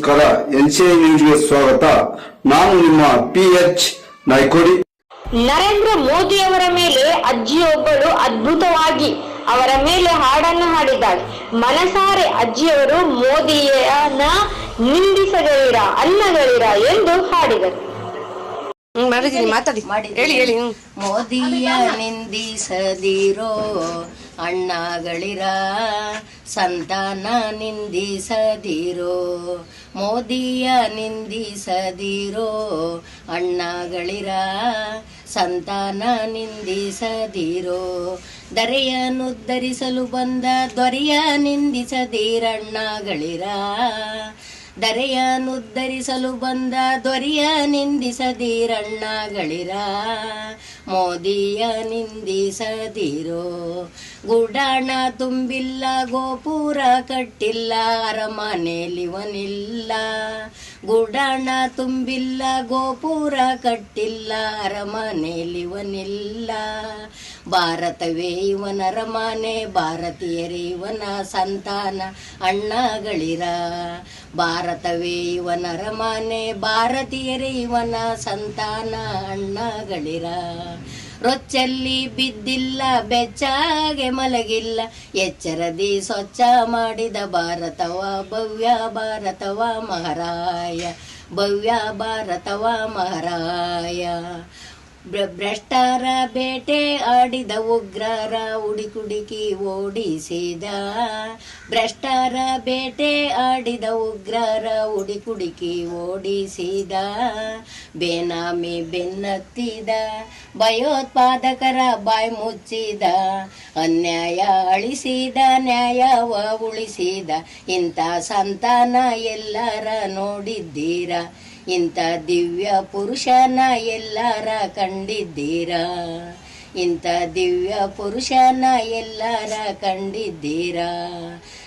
NCI ನ್ಯೂಸ್ಗೆ ಸ್ವಾಗತ. ನಾನು ನಿಮ್ಮ ಪಿ ಎಚ್ ನಾಯ್ಕೋಡಿ. ನರೇಂದ್ರ ಮೋದಿಯವರ ಮೇಲೆ ಅಜ್ಜಿಯೊಬ್ಬಳು ಅದ್ಭುತವಾಗಿ ಅವರ ಮೇಲೆ ಹಾಡನ್ನು ಹಾಡಿದ್ದಾಳೆ. ಮನಸಾರೆ ಅಜ್ಜಿಯವರು ಮೋದಿಯನ್ನ ನಿಂದಿಸಗಳಿರ ಅನ್ನಗಳಿರ ಎಂದು ಹಾಡಿದರು. ಮಾತಾಡಿ. ಹೇಳಿ ಹೇಳಿ ಮೋದಿಯ ನಿಂದಿಸದಿರೋ ಅಣ್ಣಗಳಿರ ಸಂತಾನ ನಿಂದಿಸದಿರೋ ಮೋದಿಯ ನಿಂದಿಸದಿರೋ ಅಣ್ಣಗಳಿರ ಸಂತಾನ ನಿಂದಿಸದಿರೋ ದರೆಯನ್ನುದ್ಧರಿಸಲು ಬಂದ ದೊರೆಯ ನಿಂದಿಸದಿರಣ್ಣಗಳಿರ ದರೆಯನ್ನುದ್ಧರಿಸಲು ಬಂದ ದೊರೆಯ ನಿಂದಿಸದಿರಣ್ಣಗಳಿರ ಮೋದಿಯ ನಿಂದಿಸದಿರೋ ಗುಡಾಣ ತುಂಬಿಲ್ಲ, ಗೋಪುರ ಕಟ್ಟಿಲ್ಲ ಅರಮನೆಲಿವನಿಲ್ಲ ಗುಡಾಣ ತುಂಬಿಲ್ಲ, ಗೋಪುರ ಕಟ್ಟಿಲ್ಲ ಅರಮನೆಲಿವನಿಲ್ಲ ಭಾರತವೇ ಇವನ ರಮಾನೆ ಭಾರತೀಯರೇ ಇವನ ಸಂತಾನ, ಅಣ್ಣಗಳಿರ. ಭಾರತವೇ ಇವನ ರಮಾನೆ ಭಾರತೀಯರೇ ಇವನ ಸಂತಾನ, ಅಣ್ಣಗಳಿರ. ರೊಚ್ಚಲ್ಲಿ ಬಿದ್ದಿಲ್ಲ, ಬೆಚ್ಚಾಗೆ ಮಲಗಿಲ್ಲ, ಎಚ್ಚರದಿ ಸ್ವಚ್ಛ ಮಾಡಿದ ಭಾರತವ, ಭವ್ಯ ಭಾರತವ ಮಹಾರಾಯ, ಭವ್ಯ ಭಾರತವ ಮಹಾರಾಯ. ಭ್ರಷ್ಟರ ಬೇಟೆ ಆಡಿದ ಉಗ್ರರ ಹುಡುಕುಡುಕಿ ಓಡಿಸಿದ. ಭ್ರಷ್ಟರ ಬೇಟೆ ಆಡಿದ ಉಗ್ರರ ಹುಡುಕುಡುಕಿ ಓಡಿಸಿದ. ಬೇನಾಮಿ ಬೆನ್ನತ್ತಿದ, ಭಯೋತ್ಪಾದಕರ ಬಾಯಿ ಮುಚ್ಚಿದ, ಅನ್ಯಾಯ ಅಳಿಸಿದ, ನ್ಯಾಯವ ಉಳಿಸಿದ. ಇಂಥ ಸಂತಾನ ಎಲ್ಲರ ನೋಡಿದ್ದೀರಾ? ಇಂಥ ದಿವ್ಯ ಪುರುಷನ ಎಲ್ಲರ ಕಂಡಿದ್ದೀರಾ? ಇಂಥ ದಿವ್ಯ ಪುರುಷನ ಎಲ್ಲರ ಕಂಡಿದ್ದೀರಾ?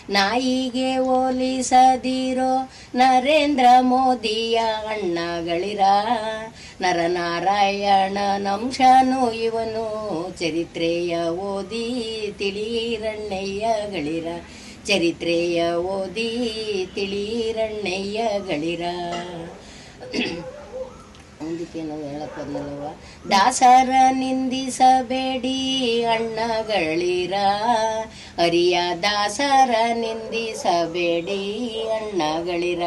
ನಾಯಿಗೆ ಹೋಲಿಸದಿರೋ ನರೇಂದ್ರ ಮೋದಿಯ ಅಣ್ಣಗಳಿರ? ನರನಾರಾಯಣ ನಂಶನು ಇವನು ಚರಿತ್ರೆಯ ಓದಿ ತಿಳಿರಣ್ಣಯ್ಯಗಳಿರ? ಚರಿತ್ರೆಯ ಓದಿ ತಿಳಿರಣ್ಣಯ್ಯಗಳಿರ? ಹೇಳಕ್ ಬಂದಲ್ಲವ ದಾಸರ ನಿಂದಿಸಬೇಡಿ ಅಣ್ಣಗಳಿರ. ಅರಿಯ ದಾಸರ ನಿಂದಿಸಬೇಡಿ ಅಣ್ಣಗಳಿರ.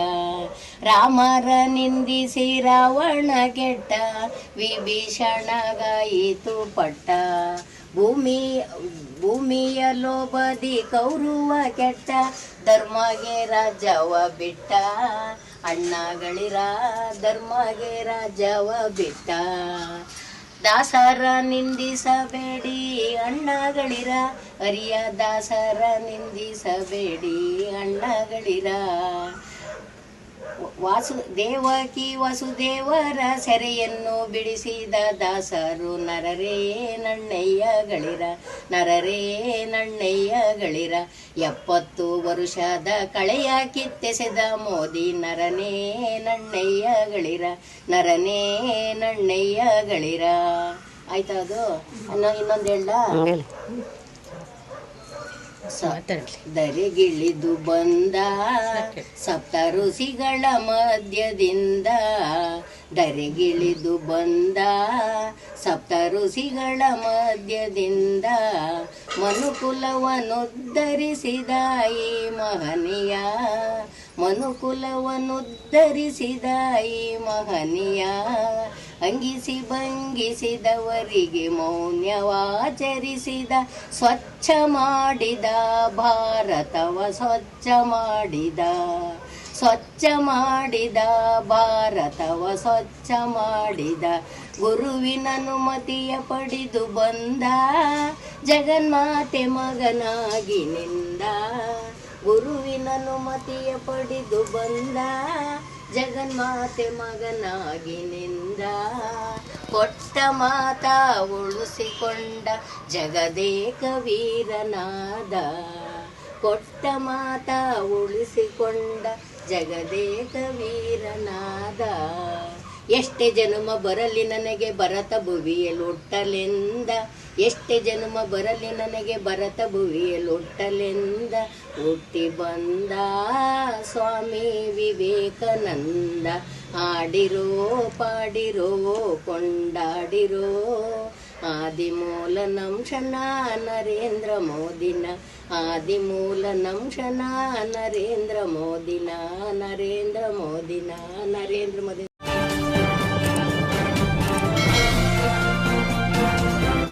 ರಾಮರ ನಿಂದಿಸಿ ರಾವಣ ಕೆಟ್ಟ, ವಿಭೀಷಣಗಾಯಿತು ಪಟ್ಟ. ಭೂಮಿ ಭೂಮಿಯ ಲೋಬದಿ ಕೌರುವ ಕೆಟ್ಟ, ಧರ್ಮಗೆ ರಾಜವ ಬಿಟ್ಟ. ಅಣ್ಣಗಳಿರ, ಧರ್ಮಗೆ ರಾಜವ ಬಿಟ್ಟ. ದಾಸರ ನಿಂದಿಸಬೇಡಿ, ಅಣ್ಣಗಳಿರ, ಅರಿಯ ದಾಸರ ನಿಂದಿಸಬೇಡಿ, ಅಣ್ಣಗಳಿರ. ವಾಸು ದೇವಕಿ ವಸುದೇವರ ಸೆರೆಯನ್ನು ಬಿಡಿಸಿದ ದಾಸರು, ನರರೇ ನಣ್ಣಯ್ಯ ಗಳಿರ, ನರರೇ ನಣ್ಣಯ್ಯಗಳಿರ ಎಪ್ಪತ್ತು ವರುಷದ ಕಳೆಯ ಕಿತ್ತೆಸೆದ ಮೋದಿ, ನರನೇ ನಣ್ಣಯ್ಯ ಗಳಿರ, ನರನೇ ನಣ್ಣಯ್ಯಗಳಿರ ಆಯ್ತಾ ಅದು? ಇನ್ನೊಂದು ಹೇಳ. ಹ್ಮ್, ದರೆಗಿಳಿದು ಬಂದ ಸಪ್ತ ಋಷಿಗಳ ಮಧ್ಯದಿಂದ ದರೆಗಿಳಿದು ಬಂದ ಸಪ್ತ ಋಷಿಗಳ ಮಧ್ಯದಿಂದ ಮನುಕುಲವನ್ನುದ್ಧರಿಸಿದ ಈ ಮಹನೀಯ ಮನುಕುಲವನ್ನುದ್ಧರಿಸಿದ ಈ ಮಹನೀಯ. ಅಂಗಿಸಿ ಭಂಗಿಸಿದವರಿಗೆ ಮೌನ್ಯವಾಚರಿಸಿದ, ಸ್ವಚ್ಛ ಮಾಡಿದ, ಭಾರತವ ಸ್ವಚ್ಛ ಮಾಡಿದ. ಸ್ವಚ್ಛ ಮಾಡಿದ, ಭಾರತವ ಸ್ವಚ್ಛ ಮಾಡಿದ. ಗುರುವಿನ ಅನುಮತಿಯ ಪಡೆದು ಬಂದ, ಜಗನ್ಮಾತೆ ಮಗನಾಗಿ ನಿಂದ. ಗುರುವಿನ ಮತಿಯ ಪಡೆದು ಬಂದ ಜಗನ್ಮಾತೆ ಮಗನಾಗಿ ನಿಂದ. ಕೊಟ್ಟ ಮಾತ ಉಳಿಸಿಕೊಂಡ ಜಗದೇಕ ವೀರನಾದ. ಕೊಟ್ಟ ಮಾತ ಉಳಿಸಿಕೊಂಡ ಜಗದೇಕ ವೀರನಾದ. ಎಷ್ಟೇ ಜನುಮ ಬರಲಿ ನನಗೆ ಭರತ ಭುವಿಯಲೊಟ್ಟಲೆಂದ. ಎಷ್ಟೇ ಜನುಮ ಬರಲಿ ನನಗೆ ಭರತ ಭುವಿಯಲೊಟ್ಟಲೆಂದ. ಹುಟ್ಟಿ ಬಂದ ಸ್ವಾಮಿ ವಿವೇಕಾನಂದ. ಆಡಿರೋ ಪಾಡಿರೋ, ಕೊಂಡಾಡಿರೋ. ಆದಿಮೂಲ ನಂಶನ ನರೇಂದ್ರ ಮೋದಿನ. ಆದಿಮೂಲ ನಂಶನ ನರೇಂದ್ರ ಮೋದಿನ ನರೇಂದ್ರ ಮೋದಿನ, ನರೇಂದ್ರ ಮೋದಿ